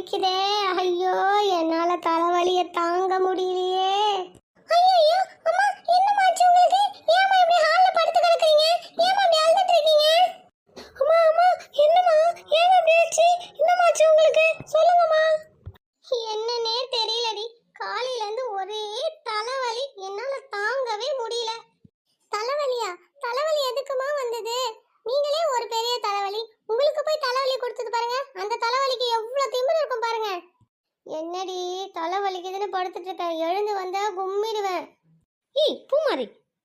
வலிக்குதே ஐயோ என்னால தலைவலிய தாங்க முடியலையே ஐயோ அம்மா என்னமாச்சு உங்களுக்கு ஏமா இப்படி ஹால்ல படுத்து கிடக்குறீங்க ஏமா இப்படி அழுதுட்டு இருக்கீங்க அம்மா அம்மா என்னம்மா ஏன் இப்படி ஆச்சு என்னமாச்சு உங்களுக்கு சொல்லுங்கம்மா என்னன்னே தெரியலடி காலையில இருந்து ஒரே தலைவலி என்னால தாங்கவே முடியல தலைவலியா தலைவலி எதுக்குமா வந்தது நீங்களே ஒரு பெரிய தலைவலி உங்களுக்கு போய் தலைவலி கொடுத்தது பாருங்க அந்த தலைவலிக்கு எவ்வளவு திமிரு இருக்கும் பாருங்க என்னடி தலைவலிக்குதுன்னு படுத்துட்டு இருக்கேன் எழுந்து வந்தா கும்மிடுவேன். ஏய் பூமாரி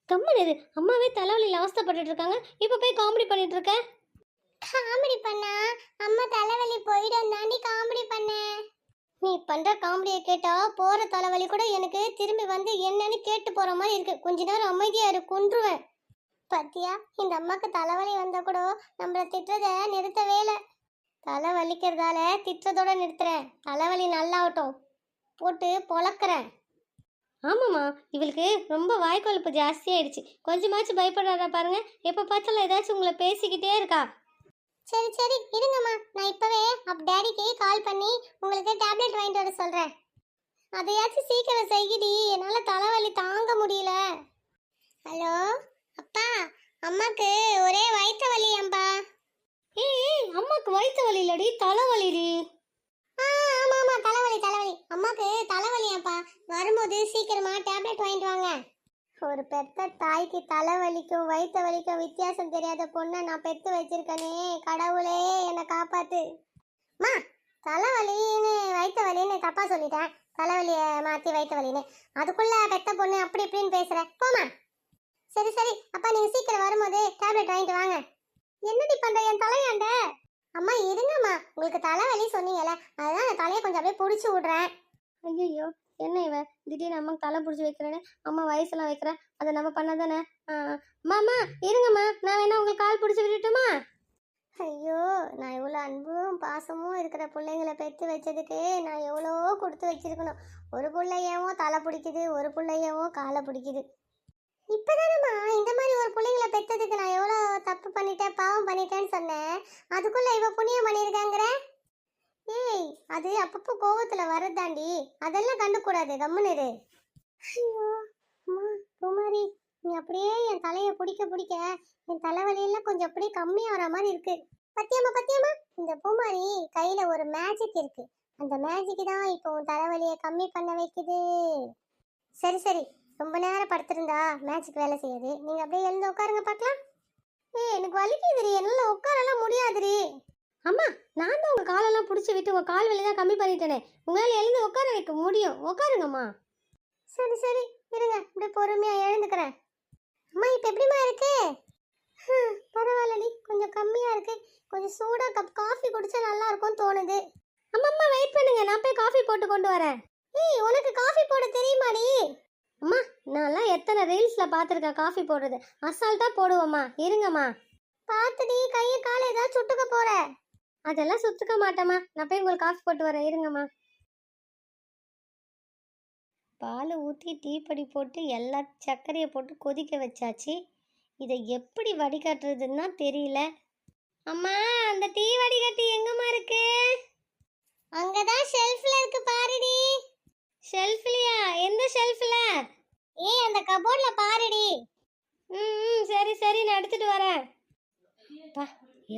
கம்மன் இது அம்மாவே தலைவலியில் அவஸ்தைப்பட்டுட்டு இருக்காங்க இப்போ போய் காமெடி பண்ணிட்டு இருக்க காமெடி பண்ணா? அம்மா தலைவலி போயிடும் தாண்டி காமெடி பண்ணேன் நீ பண்ற காமெடியை கேட்டா போற தலைவலி கூட எனக்கு திரும்பி வந்து என்னன்னு கேட்டு போற மாதிரி இருக்கு. கொஞ்ச நேரம் அமைதியா இரு கொன்றுவேன். பாத்தியா? இந்த அம்மாக்கு தலைவலி வந்தா கூட நம்மள திட்டுறத நிறுத்தவே இல்லை. தலை வலிக்கிறதால திட்டுறதோட நிறுத்துறேன். தலைவலி நல்லாவட்டும் போட்டு பொளக்குறேன் ஆமாம்மா இவளுக்கு ரொம்ப வாய்க்கொழுப்பு ஜாஸ்தியாயிடுச்சு கொஞ்சமாச்சும் பயப்படுறாரா பாருங்க. எப்போ பார்த்தாலும் ஏதாச்சும் உங்களை பேசிக்கிட்டே இருக்கா. சரி சரி இருங்கம்மா. நான் இப்போவே அப் டேடிக்கு கால் பண்ணி உங்களுக்கு டேப்லெட் வாங்கிட்டு வர சொல்கிறேன் அதையாச்சும் சீக்கிரம் செய்கிடி என்னால் தலைவலி தாங்க முடியல. ஹலோ அப்பா அம்மாக்கு ஒரே வயிற்று வலியாம்பா ஏய் அம்மாக்கு வயிற்று வலி இல்லடி தலைவலிடி ஆ ஆமா ஆமா தலைவலி தலைவலி அம்மாக்கு தலைவலியாப்பா. வரும்போது சீக்கிரமா டேப்லெட் வாங்கிட்டு வாங்க. ஒரு பெத்த தாய்க்கு தலைவலிக்கும் வயிற்று வலிக்கும் வித்தியாசம் தெரியாத பொண்ணை நான் பெத்து வச்சிருக்கனே கடவுளே என்னை காப்பாத்து. மா தலைவலின்னு வயிற்று வலின்னு தப்பா சொல்லிட்டேன். தலைவலியை மாற்றி வயிற்று வலின்னு அதுக்குள்ள பெத்த பொண்ணு அப்படி இப்படின்னு பேசுற. போமா சரி சரி. அப்பா நீங்க சீக்கிரம் வரும்போது டேப்லெட் வாங்கிட்டு வாங்க. என்னடி பண்ற? என் தலையாண்ட. அம்மா இருங்கம்மா. உங்களுக்கு தலைவலி சொன்னீங்கல்ல. அதுதான் அந்த தலையை கொஞ்சம் அப்படியே பிடிச்சி விடுறேன். ஐயோ என்ன இவ? திடீர்னு அம்மா தலை பிடிச்சி வைக்கிறேன்னு அம்மா வயசுலாம் வைக்கிறேன் அதை நம்ம பண்ணாதானே? மாமா இருங்கம்மா நான் வேணா உங்களுக்கு கால் பிடிச்சி விட்டுட்டுமா ஐயோ நான் எவ்வளோ அன்பும் பாசமும் இருக்கிற பிள்ளைங்களை பெற்று வச்சதுக்கு நான் எவ்வளோ கொடுத்து வச்சிருக்கணும். ஒரு பிள்ளையவோ தலை பிடிக்குது ஒரு பிள்ளையவோ காலை பிடிக்குது. இப்போதானம்மா இந்த மாதிரி ஒரு பிள்ளைங்களை பெற்றதுக்கு நான் எவ்வளோ தப்பு பண்ணிட்டேன் பாவம் பண்ணிட்டேன்னு சொன்னேன். அதுக்குள்ளே இவ புண்ணியம் பண்ணியிருக்காங்கிற? ஏய் அது அப்பப்போ கோவத்தில் வரதாண்டி அதெல்லாம் கண்டுக்கூடாது. கம்முன்னு ஐயோ அம்மா குமாரி நீ அப்படியே என் தலையை பிடிக்க பிடிக்க என் தலைவலியெல்லாம் கொஞ்சம் அப்படியே கம்மியாகிற மாதிரி இருக்கு. பத்தியம்மா பத்தியம்மா. இந்த பூமாரி கையில ஒரு மேஜிக் இருக்கு. அந்த மேஜிக் தான் இப்போ உன் தலைவலியை கம்மி பண்ண வைக்குது. சரி சரி. ரொம்ப நேரம் படுத்திருந்தா மேஜிக் வேலை செய்யாது. நீங்க அப்படியே எழுந்து உட்காருங்க பார்க்கலாம். ஏய் எனக்கு வலிக்குதுரி என்னால உட்காரலாம் முடியாதுரி அம்மா நான் தான் உங்க காலெல்லாம் பிடிச்சி விட்டு உங்க கால் வலி தான் கம்மி பண்ணிட்டேனே. உங்களால எழுந்து உட்கார வைக்க முடியும். உட்காருங்கம்மா. சரி சரி. இருங்க. இப்படி பொறுமையா எழுந்துக்கிறேன். அம்மா இப்போ எப்படிம்மா இருக்கு? பரவாயில்லடி கொஞ்சம் கம்மியா இருக்கு. கொஞ்சம் சூடா கப் காஃபி குடிச்சா நல்லா இருக்கும்னு தோணுது. அம்மா அம்மா வெயிட் பண்ணுங்க. நான் போய் காஃபி போட்டு கொண்டு வரேன். ஏய் உனக்கு காஃபி போட தெரியுமாடி அம்மா நான்லாம் எத்தனை ரீல்ஸ்ல பார்த்துருக்கேன் காஃபி போடுறது. அசால்ட்டா போடுவோம்மா. இருங்கம்மா. பார்த்துடி கையை காலை ஏதாவது சுட்டுக்க போற அதெல்லாம் சுத்துக்க மாட்டேம்மா. நான் போய் உங்களுக்கு காஃபி போட்டு வரேன். இருங்கம்மா. பாலை ஊற்றி டீப்பொடி போட்டு எல்லா சர்க்கரையை போட்டு கொதிக்க வச்சாச்சு. இதை எப்படி வடிகட்டுறதுன்னா தெரியல. அம்மா அந்த டீ வடிகட்டி எங்கம்மா இருக்கு? அங்கே தான் ஷெல்ஃபில் இருக்கு பாருடி. ஷெல்ஃப்லையா எந்த ஷெல்ஃபில் ஏய் அந்த கபோர்டில் பாருடி. ம் ம், சரி சரி நான் எடுத்துகிட்டு வரேன். பா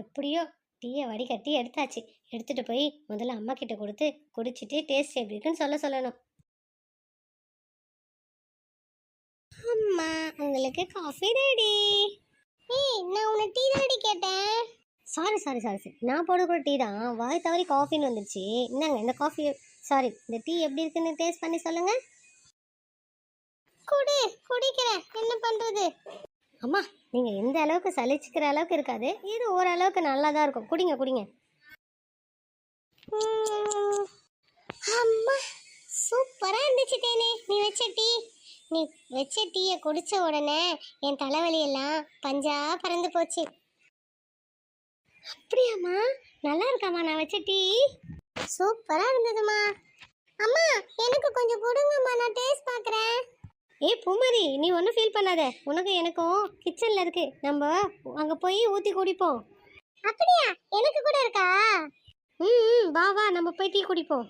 எப்படியோ டீயை வடிகட்டி எடுத்தாச்சு. எடுத்துட்டு போய் முதல்ல அம்மா கிட்ட கொடுத்து குடிச்சிட்டு டேஸ்ட் எப்படி இருக்குன்னு சொல்ல சொல்லணும். அம்மா உங்களுக்கு காஃபி ரெடி ஏய் நான் உன்னை டீ ரெடி கேட்டேன். சாரி சாரி சாரி சார் நான் போட கூட டீ தான். வாய் தவறி காஃபின்னு வந்துருச்சு. இந்தாங்க இந்த காஃபி சாரி இந்த டீ எப்படி இருக்குன்னு டேஸ்ட் பண்ணி சொல்லுங்க. குடி குடிக்கிறேன். என்ன பண்றது? அம்மா நீங்க எந்த அளவுக்கு சலிச்சுக்கிற அளவுக்கு இருக்காது. இது ஓரளவுக்கு நல்லா தான் இருக்கும். குடிங்க குடிங்க. அம்மா சூப்பரா இருந்துச்சு தேனே. நீ வச்ச டீ. நீ வச்ச டீயை குடிச்ச உடனே என் தலைவலி எல்லாம் பஞ்சா பறந்து போச்சு. அப்படியாம்மா நல்லா இருக்காம்மா நான் வச்ச டீ. சூப்பரா இருந்ததுமா அம்மா எனக்கு கொஞ்சம் கொடுங்கம்மா நான் டேஸ்ட் பார்க்குறேன் ஏய் பூமரி நீ ஒன்றும் ஃபீல் பண்ணாத. உனக்கு எனக்கும் கிச்சனில் இருக்கு. நம்ம அங்கே போய் ஊற்றி குடிப்போம். அப்படியா? எனக்கு கூட இருக்கா? ம் ம், வா வா நம்ம போய் டீ குடிப்போம்.